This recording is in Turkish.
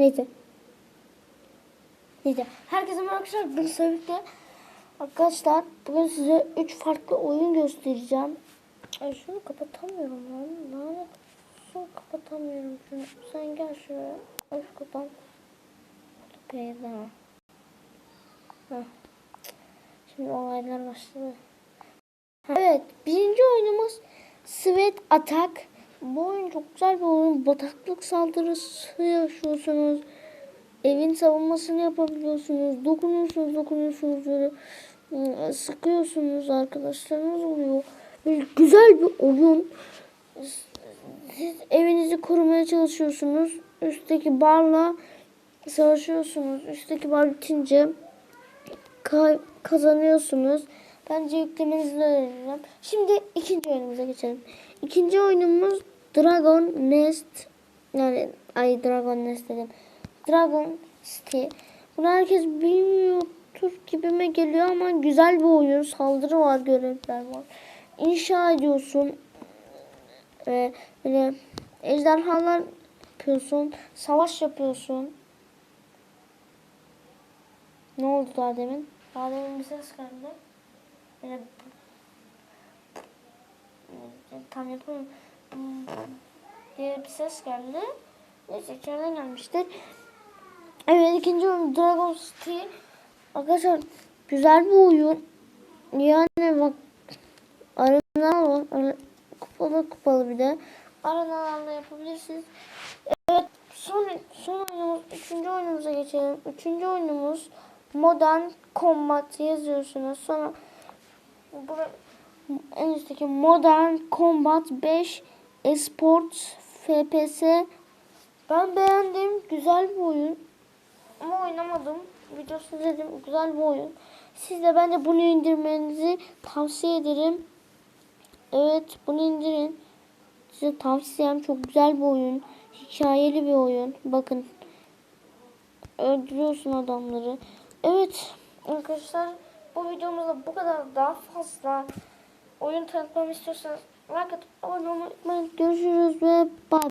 Neyse. Neyse. Herkese merhaba arkadaşlar. Bugün Sabit'le arkadaşlar bugün size 3 farklı oyun göstereceğim. Ay şunu kapatamıyorum lan. Lanet olsun kapatamıyorum şunu. Sen gel şuraya. Öf kapat. Peyda. Şimdi olaylar başladı. Evet, birinci oyunumuz Sweat Attack. Bu oyun çok güzel bir oyun. Bataklık saldırısı yaşıyorsunuz. Evin savunmasını yapabiliyorsunuz. Dokunuyorsunuz, dokunuyorsunuz böyle ıı, sıkıyorsunuz arkadaşlarınız oluyor. Böyle güzel bir oyun. Siz evinizi korumaya çalışıyorsunuz. Üstteki barla savaşıyorsunuz. Üstteki bar bitince ka- kazanıyorsunuz. Bence yüklemenizi de önereceğim. Şimdi ikinci oyunumuza geçelim. İkinci oyunumuz Dragon Nest. Yani ay Dragon Nest dedim. Dragon City. Bunu herkes bilmiyordur gibime geliyor ama güzel bir oyun. Saldırı var, görevler var. İnşa ediyorsun. Ee, böyle ejderhalar yapıyorsun. Savaş yapıyorsun. Ne oldu daha demin? Daha demin bir ses geldi. Böyle tam yapamıyorum. Diye bir ses geldi. Neyse içeriden gelmiştir. Evet ikinci oyun Dragon City. Arkadaşlar güzel bir oyun. Yani bak arenalar var. Kupalı kupalı bir de. Arenalarla yapabilirsiniz. Evet son, son oyunumuz, üçüncü oyunumuza geçelim. Üçüncü oyunumuz Modern Combat yazıyorsunuz. Sonra en üstteki Modern Combat 5 Esports FPS ben beğendim. Güzel bir oyun. Ama oynamadım. Videosunu izledim. Güzel bir oyun. Siz de bence bunu indirmenizi tavsiye ederim. Evet bunu indirin. Size tavsiyem çok güzel bir oyun. Hikayeli bir oyun. Bakın. Öldürüyorsun adamları. Evet arkadaşlar bu videomuzda bu kadar daha fazla oyun tanıtmamı istiyorsanız like atıp abone olmayı unutmayın. Görüşürüz ve bye.